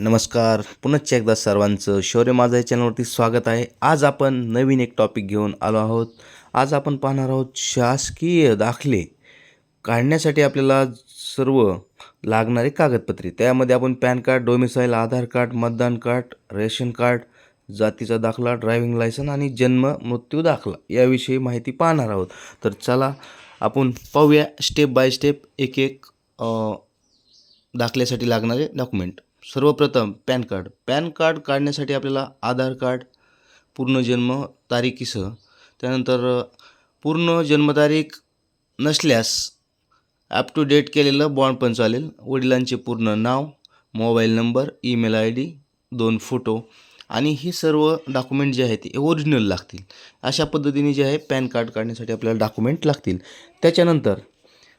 नमस्कार. पुनश्च एकदा सर्वांचं शौर्य माझा या चॅनलवरती स्वागत आहे. आज आपण नवीन एक टॉपिक घेऊन आलो आहोत. आज आपण पाहणार आहोत शासकीय दाखले काढण्यासाठी आपल्याला सर्व लागणारी कागदपत्रे. त्यामध्ये आपण pan card domicile Aadhaar card मतदान कार्ड रेशन कार्ड जातीचा दाखला ड्रायव्हिंग लायसन आणि जन्म मृत्यू दाखला याविषयी माहिती पाहणार आहोत. तर चला आपण पाहूया स्टेप बाय स्टेप एक एक दाखल्यासाठी लागणारे डॉक्युमेंट सर्वप्रथम पॅन कार्ड. पॅन कार्ड काढण्यासाठी आपल्याला आधार कार्ड पूर्ण जन्म तारीखीसह त्यानंतर पूर्ण जन्मतारीख नसल्यास अप टू डेट केलेलं बॉन्ड पण चालेल. वडिलांचे पूर्ण नाव mobile number email I D दोन फोटो आणि हे सर्व डॉक्युमेंट जे आहेत ते ओरिजिनल लागतील. अशा पद्धतीने जे आहे पॅन कार्ड काढण्यासाठी आपल्याला डॉक्युमेंट लागतील. त्याच्यानंतर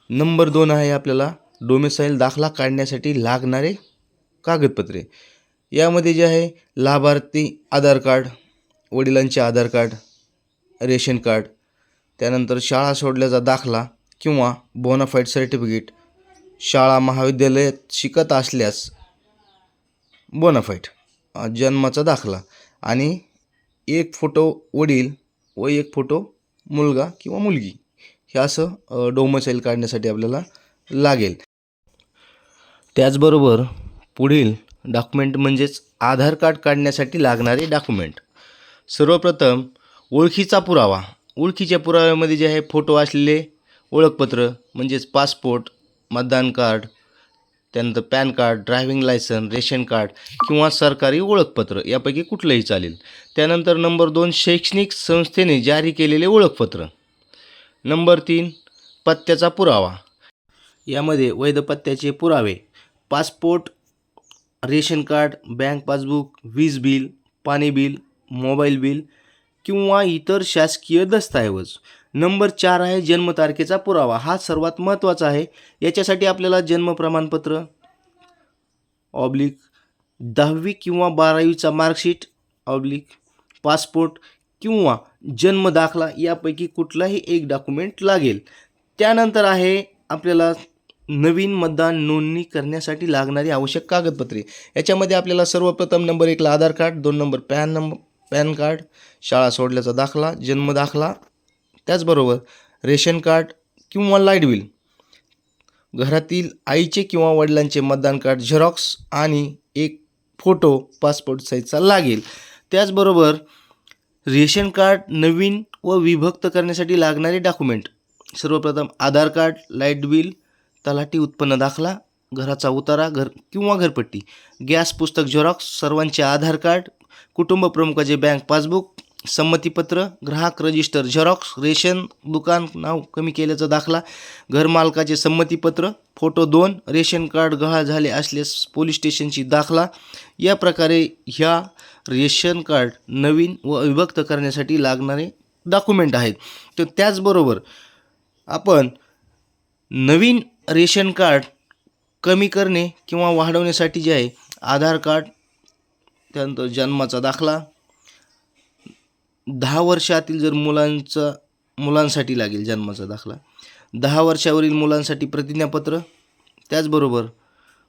नंबर दोन आहे आपल्याला डोमेसाईल दाखला काढण्यासाठी लागणारे कागदपत्रे. यामध्ये जे आहे लाभार्थी आधार कार्ड वडिलांचे आधार कार्ड रेशन कार्ड त्यानंतर शाळा सोडल्याचा दाखला किंवा बोनाफाईड सर्टिफिकेट शाळा महाविद्यालयात शिकत असल्यास बोनाफाईट जन्माचा दाखला आणि एक फोटो वडील व एक फोटो मुलगा किंवा मुलगी. हे असं डोमसाईल काढण्यासाठी आपल्याला लागेल. त्याचबरोबर पुढील डॉक्युमेंट म्हणजेच आधार कार्ड काढण्यासाठी लागणारे डॉक्युमेंट सर्वप्रथम ओळखीचा पुरावा. ओळखीच्या पुराव्यामध्ये जे आहे फोटो असलेले ओळखपत्र म्हणजेच पासपोर्ट मतदान कार्ड त्यानंतर pan card driving licence ration card किंवा सरकारी ओळखपत्र यापैकी कुठलंही चालेल. त्यानंतर नंबर दोन शैक्षणिक संस्थेने जारी केलेले ओळखपत्र. नंबर तीन पत्त्याचा पुरावा. यामध्ये वैध पत्त्याचे पुरावे. Passport ration card bank passbook वीज बिल पाणी बिल मोबाईल बिल किंवा इतर शासकीय दस्तऐवज. नंबर चार आहे जन्मतारखेचा पुरावा. हा सर्वात महत्त्वाचा आहे. याच्यासाठी आपल्याला जन्म प्रमाणपत्र ऑब्लिक दहावी किंवा बारावीचा मार्कशीट ऑब्लिक पासपोर्ट किंवा जन्म दाखला यापैकी कुठलाही एक डॉक्युमेंट लागेल. त्यानंतर आहे आपल्याला नवीन मतदान नोंदणी करण्यासाठी लागणारी आवश्यक कागदपत्रे. याच्यामध्ये आपल्याला सर्वप्रथम नंबर एकला आधार कार्ड दोन number pan number pan card शाळा सोडल्याचा दाखला जन्म दाखला त्याचबरोबर रेशन कार्ड किंवा लाइट बिल. घरातील आईचे किंवा वडिलांचे मतदान कार्ड झेरॉक्स आणि एक फोटो पासपोर्ट साईजचा लागेल. त्याचबरोबर रेशन कार्ड नवीन व विभक्त करण्यासाठी लागणारे डॉक्युमेंट. सर्वप्रथम आधार कार्ड लाइट बिल तलाठी उत्पन्न दाखला घराचा उतारा घर किंवा घरपट्टी गॅस पुस्तक झेरॉक्स सर्वांचे आधार कार्ड कुटुंब प्रमुखाचे बँक पासबुक संमतीपत्र ग्राहक रजिस्टर झेरॉक्स रेशन दुकान नाव कमी केल्याचा दाखला घरमालकाचे संमतीपत्र फोटो दोन रेशन कार्ड गहाळ झाले असल्यास पोलीस स्टेशनची दाखला. या प्रकारे ह्या रेशन कार्ड नवीन व विभक्त करण्यासाठी लागणारे डॉक्युमेंट आहेत. तर त्याचबरोबर आपण नवीन रेशन कार्ड कमी करणे किंवा वाढवण्यासाठी जे आहे आधार कार्ड त्यानंतर जन्माचा दाखला दहा वर्षातील जर मुलांचा मुलांसाठी लागेल जन्माचा दाखला दहा वर्षावरील मुलांसाठी प्रतिज्ञापत्र त्याचबरोबर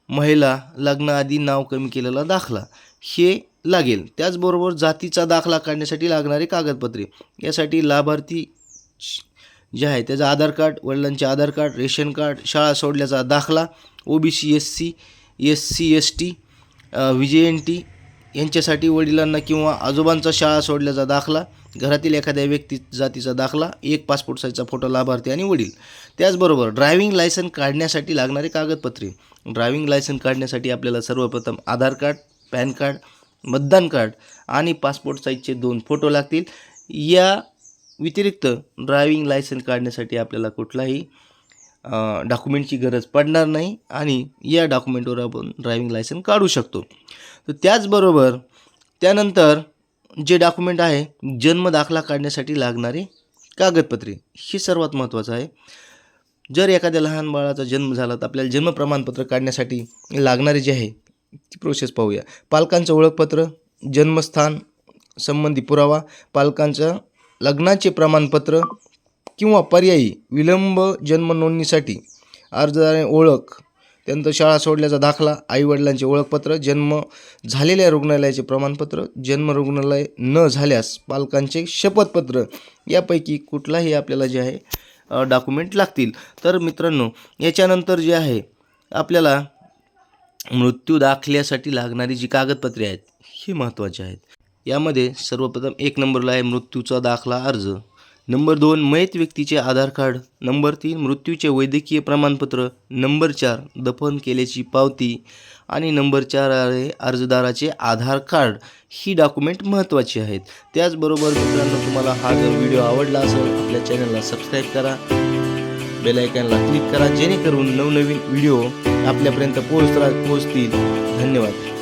महिला लग्नाआधी नाव कमी केलेला दाखला हे लागेल. त्याचबरोबर जातीचा दाखला काढण्यासाठी लागणारे कागदपत्रे यासाठी लाभार्थी जे आहे त्याचं आधार कार्ड वडिलांचे आधार कार्ड रेशन कार्ड शाळा सोडल्याचा दाखला O B C S C S T V N T N T यांच्यासाठी वडिलांना किंवा आजोबांचा शाळा सोडल्याचा दाखला घरातील एखाद्या व्यक्ती जातीचा दाखला एक पासपोर्ट साईजचा फोटो लाभार्थी आणि वडील. त्याचबरोबर ड्रायव्हिंग लायसन काढण्यासाठी लागणारे कागदपत्रे. ड्रायव्हिंग लायसन काढण्यासाठी आपल्याला सर्वप्रथम आधार कार्ड पॅन कार्ड मतदान कार्ड आणि पासपोर्ट साईजचे दोन फोटो लागतील. या व्यतिरिक्त ड्रायव्हिंग लायसन काढण्यासाठी आपल्याला कुठलाही डॉक्युमेंटची गरज पडणार नाही आणि या डॉक्युमेंटवर आपण ड्रायव्हिंग लायसन काढू शकतो. तर त्याचबरोबर त्यानंतर जे डॉक्युमेंट आहे जन्म दाखला काढण्यासाठी लागणारे कागदपत्रे हे सर्वात महत्त्वाचं आहे. जर एखाद्या लहान बाळाचा जन्म झाला तर आपल्याला जन्म प्रमाणपत्र काढण्यासाठी लागणारे जे आहे ती प्रोसेस पाहूया. पालकांचं ओळखपत्र जन्मस्थान संबंधी पुरावा पालकांचं लग्नाचे प्रमाणपत्र किंवा पर्यायी विलंब जन्म नोंदणीसाठी अर्जदाराने ओळख त्यानंतर शाळा सोडल्याचा दाखला आईवडिलांचे ओळखपत्र जन्म झालेल्या रुग्णालयाचे प्रमाणपत्र जन्म रुग्णालय न झाल्यास पालकांचे शपथपत्र यापैकी कुठलाही आपल्याला जे आहे डॉक्युमेंट लागतील. तर मित्रांनो याच्यानंतर जे आहे आपल्याला मृत्यू दाखल्यासाठी लागणारी जी कागदपत्रे आहेत ही महत्त्वाची आहेत. यामध्ये सर्वप्रथम एक नंबरला आहे मृत्यूचा दाखला अर्ज. नंबर दोन मयत व्यक्तीचे आधार कार्ड. नंबर तीन मृत्यूचे वैद्यकीय प्रमाणपत्र. नंबर चार दफन केल्याची पावती. आणि नंबर चार आहे अर्जदाराचे आधार कार्ड. ही डॉक्युमेंट महत्त्वाची आहेत. त्याचबरोबर मित्रांनो तुम्हाला हा जर व्हिडिओ आवडला असेल आपल्या चॅनलला सबस्क्राईब करा. बेलायकनला क्लिक करा जेणेकरून नवनवीन व्हिडिओ आपल्यापर्यंत पोहोचता पोहोचतील. धन्यवाद.